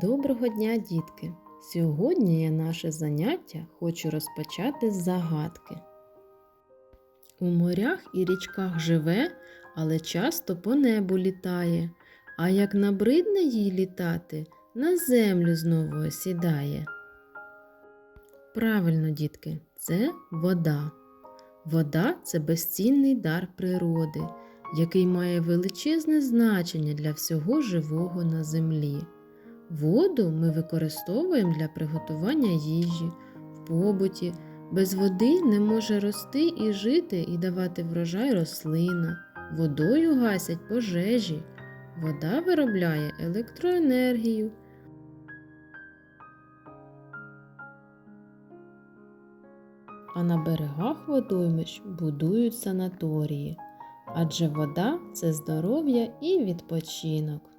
Доброго дня, дітки! Сьогодні я наше заняття хочу розпочати з загадки. У морях і річках живе, але часто по небу літає, а як набридне їй літати, на землю знову осідає. Правильно, дітки, це вода. Вода це безцінний дар природи, який має величезне значення для всього живого на землі. Воду ми використовуємо для приготування їжі, в побуті. Без води не може рости і жити і давати врожай рослина. Водою гасять пожежі. Вода виробляє електроенергію. А на берегах водоймищ будують санаторії, адже вода це здоров'я і відпочинок.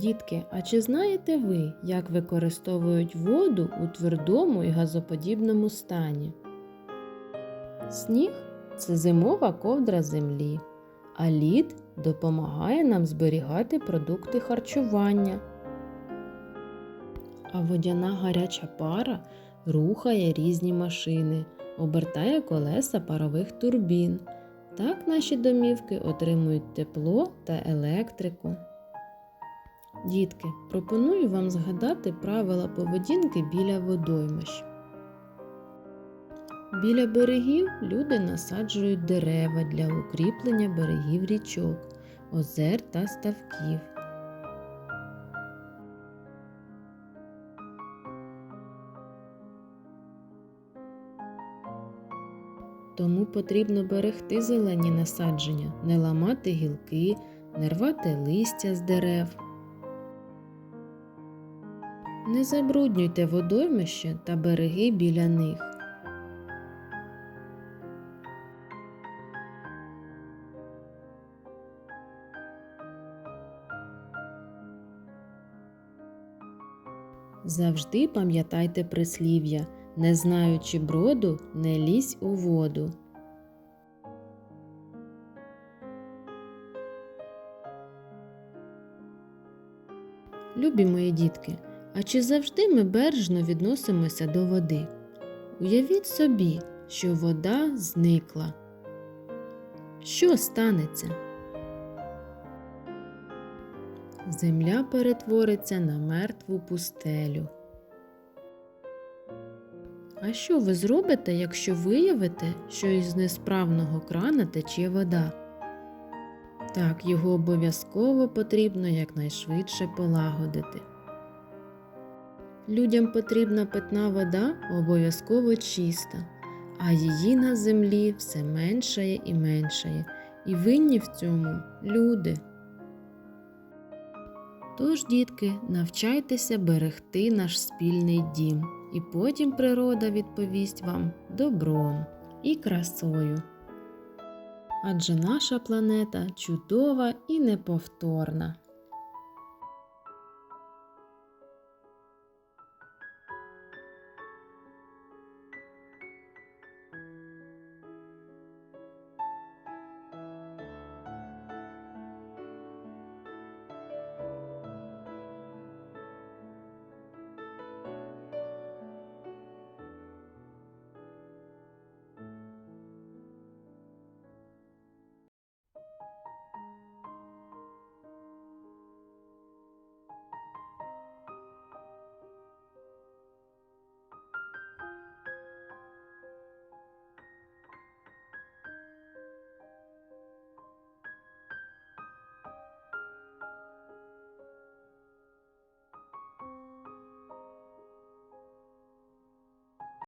Дітки, а чи знаєте ви, як використовують воду у твердому і газоподібному стані? Сніг це зимова ковдра землі, а лід допомагає нам зберігати продукти харчування. А водяна гаряча пара рухає різні машини, обертає колеса парових турбін. Так наші домівки отримують тепло та електрику. Дітки, пропоную вам згадати правила поведінки біля водоймищ. Біля берегів люди насаджують дерева для укріплення берегів річок, озер та ставків. Тому потрібно берегти зелені насадження, не ламати гілки, не рвати листя з дерев. Не забруднюйте водоймище та береги біля них. Завжди пам'ятайте прислів'я, не знаючи броду, не лізь у воду. Любі мої дітки, а чи завжди ми бережно відносимося до води? Уявіть собі, що вода зникла. Що станеться? Земля перетвориться на мертву пустелю. А що ви зробите, якщо виявите, що із несправного крана тече вода? Так, його обов'язково потрібно якнайшвидше полагодити. Людям потрібна питна вода обов'язково чиста, а її на землі все меншає і меншає, і винні в цьому люди. Тож, дітки, навчайтеся берегти наш спільний дім, і потім природа відповість вам добром і красою. Адже наша планета чудова і неповторна.